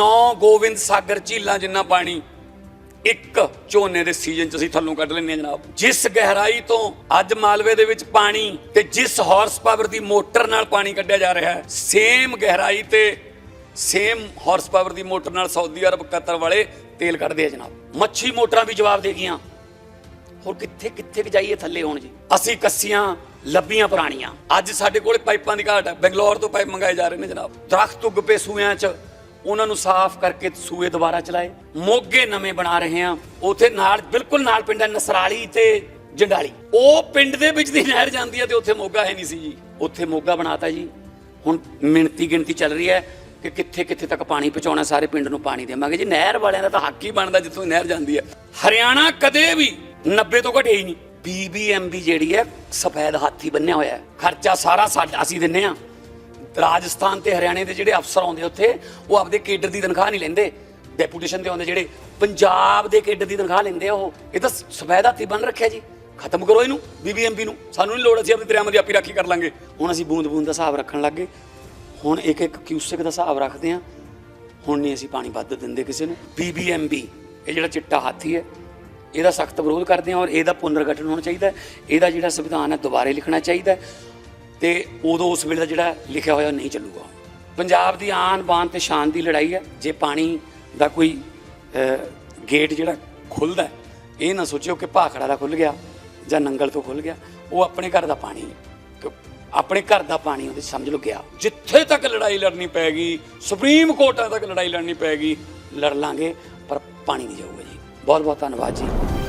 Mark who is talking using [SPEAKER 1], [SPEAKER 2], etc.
[SPEAKER 1] ਨੌ ਗੋਬਿੰਦ ਸਾਗਰ ਝੀਲਾਂ ਜਿੰਨਾ ਪਾਣੀ, ਇੱਕ ਝੋਨੇ ਦੇ ਸੀਜ਼ਨ ਚ ਅਸੀਂ ਥੱਲੋਂ ਕੱਢ ਲੈਂਦੇ ਹਾਂ ਜਨਾਬ। ਜਿਸ ਗਹਿਰਾਈ ਤੋਂ ਅੱਜ ਮਾਲਵੇ ਦੇ ਵਿੱਚ ਪਾਣੀ ਤੇ ਜਿਸ ਹਾਰਸ ਪਾਵਰ ਦੀ ਮੋਟਰ ਨਾਲ ਪਾਣੀ ਕੱਢਿਆ ਜਾ ਰਿਹਾ ਹੈ ਸੇਮ ਗਹਿਰਾਈ ਤੇ ਸੇਮ ਹਾਰਸ ਪਾਵਰ ਦੀ ਮੋਟਰ ਨਾਲ ਸਾਊਦੀ ਅਰਬ, ਕਤਰ ਵਾਲੇ ਤੇਲ ਕੱਢਦੇ ਆ ਜਨਾਬ। ਮੱਛੀ ਮੋਟਰਾਂ ਵੀ ਜਵਾਬ ਦੇ ਗਈਆਂ। ਹੋਰ ਕਿੱਥੇ ਕਿੱਥੇ ਕੁ ਜਾਈਏ ਥੱਲੇ ਹੁਣ ਜੀ? ਅਸੀਂ ਕੱਸੀਆਂ ਲੱਭੀਆਂ ਪੁਰਾਣੀਆਂ। ਅੱਜ ਸਾਡੇ ਕੋਲੇ ਪਾਈਪਾਂ ਦੀ ਘਾਟ ਹੈ। ਬੰਗਲੌਰ ਤੋਂ ਪਾਈਪ ਮੰਗਾਏ ਜਾ ਰਹੇ ਨੇ ਜਨਾਬ। ਦਰਖਤ ਉੱਗ ਪਏ ਸੂਆਂ 'ਚ। ਉਹਨਾਂ ਨੂੰ ਸਾਫ਼ ਕਰਕੇ ਸੂਏ ਦੁਬਾਰਾ ਚਲਾਏ, ਮੋਗੇ ਨਵੇਂ ਬਣਾ ਰਹੇ ਆ ਉਥੇ ਨਾਲ, ਬਿਲਕੁਲ ਨਾਲ ਪਿੰਡ ਹੈ ਨਸਰਾਲੀ ਤੇ ਜੰਡਾਲੀ। ਉਹ ਪਿੰਡ ਦੇ ਵਿੱਚ ਦੀ ਨਹਿਰ ਜਾਂਦੀ ਹੈ ਤੇ ਉੱਥੇ ਮੋਗਾ ਹੈ ਨਹੀਂ ਸੀ ਜੀ। ਉੱਥੇ ਮੋਗਾ ਬਣਾਤਾ ਜੀ। ਹੁਣ ਮਿਣਤੀ ਗਿਣਤੀ ਚੱਲ ਰਹੀ ਹੈ ਕਿ ਕਿੱਥੇ ਕਿੱਥੇ ਤੱਕ ਪਾਣੀ ਪਹੁੰਚਾਉਣਾ, ਸਾਰੇ ਪਿੰਡ ਨੂੰ ਪਾਣੀ ਦੇਵਾਂਗੇ ਜੀ। ਨਹਿਰ ਵਾਲਿਆਂ ਦਾ ਤਾਂ ਹੱਕ ਹੀ ਬਣਦਾ ਜਿੱਥੋਂ ਨਹਿਰ ਜਾਂਦੀ ਹੈ। ਹਰਿਆਣਾ ਕਦੇ ਵੀ 90 ਤੋਂ ਘਟੇ ਹੀ ਨਹੀਂ। ਬੀਬੀਐਮਬੀ ਜਿਹੜੀ ਹੈ, ਸਫੈਦ ਹਾਥੀ ਬੰਨਿਆ ਹੋਇਆ ਹੈ। ਖਰਚਾ ਸਾਰਾ ਸਾਡਾ ਅਸੀਂ ਦਿੰਨੇ ਆ ਰਾਜਸਥਾਨ ਤੇ ਹਰਿਆਣੇ ਦੇ ਜਿਹੜੇ ਅਫਸਰ ਆਉਂਦੇ ਉੱਥੇ, ਉਹ ਆਪਦੇ ਕੇਡਰ ਦੀ ਤਨਖਾਹ ਨਹੀਂ ਲੈਂਦੇ। ਡੈਪੂਟੇਸ਼ਨ ਤੇ ਆਉਂਦੇ ਜਿਹੜੇ ਪੰਜਾਬ ਦੇ ਕੇਡਰ ਦੀ ਤਨਖਾਹ ਲੈਂਦੇ ਆ ਉਹ। ਇਹ ਤਾਂ ਸਫੈਦ ਹਾਥੀ ਬਣ ਰੱਖਿਆ ਜੀ। ਖਤਮ ਕਰੋ ਇਹਨੂੰ ਬੀਬੀਐਮਬੀ ਨੂੰ। ਸਾਨੂੰ ਨਹੀਂ ਲੋੜ, ਅਸੀਂ ਆਪਣੀ ਦਰਿਆਵਾਂ ਦੀ ਆਪੀ ਰਾਖੀ ਕਰ ਲਾਂਗੇ। ਹੁਣ ਅਸੀਂ ਬੂੰਦ ਬੂੰਦ ਦਾ ਹਿਸਾਬ ਰੱਖਣ ਲੱਗੇ ਹੁਣ ਇੱਕ ਇੱਕ ਕਿਊਸੈਕ ਦਾ ਹਿਸਾਬ ਰੱਖਦੇ ਆ। ਹੁਣ ਨਹੀਂ ਅਸੀਂ ਪਾਣੀ ਵੱਧ ਦਿੰਦੇ ਕਿਸੇ ਨੂੰ। ਬੀਬੀਐਮਬੀ ਇਹ ਜਿਹੜਾ ਚਿੱਟਾ ਹਾਥੀ ਹੈ, ਇਹਦਾ ਸਖਤ ਵਿਰੋਧ ਕਰਦੇ ਹਾਂ ਔਰ ਇਹਦਾ ਪੁਨਰਗਠਨ ਹੋਣਾ ਚਾਹੀਦਾ ਇਹਦਾ ਜਿਹੜਾ ਸੰਵਿਧਾਨ ਹੈ, ਦੁਬਾਰੇ ਲਿਖਣਾ ਚਾਹੀਦਾ ਤੇ ਉਦੋਂ ਉਸ ਵੇਲੇ ਦਾ ਜਿਹੜਾ ਲਿਖਿਆ ਹੋਇਆ ਉਹ ਨਹੀਂ ਚੱਲੂਗਾ। ਪੰਜਾਬ ਦੀ ਆਨ ਬਾਨ ਤੇ ਸ਼ਾਨ ਦੀ ਲੜਾਈ ਹੈ। ਜੇ ਪਾਣੀ ਦਾ ਕੋਈ ਗੇਟ ਜਿਹੜਾ ਖੁੱਲਦਾ ਇਹ ਨਾ ਸੋਚਿਓ ਕਿ ਭਾਖੜਾ ਦਾ ਖੁੱਲ ਗਿਆ ਜਾਂ ਨੰਗਲ ਤੋਂ ਖੁੱਲ ਗਿਆ, ਉਹ ਆਪਣੇ ਘਰ ਦਾ ਪਾਣੀ ਹੈ। ਆਪਣੇ ਘਰ ਦਾ ਪਾਣੀ ਉਹਦੇ ਸਮਝ ਲਓ ਗਿਆ। ਜਿੱਥੇ ਤੱਕ ਲੜਾਈ ਲੜਨੀ ਪੈਗੀ, ਸੁਪਰੀਮ ਕੋਰਟਾਂ ਤੱਕ ਲੜਾਈ ਲੜਨੀ ਪੈਗੀ, ਲੜ ਲਾਂਗੇ, ਪਰ ਪਾਣੀ ਨਹੀਂ ਜਾਊਗਾ ਜੀ। ਬਹੁਤ ਬਹੁਤ ਧੰਨਵਾਦ ਜੀ।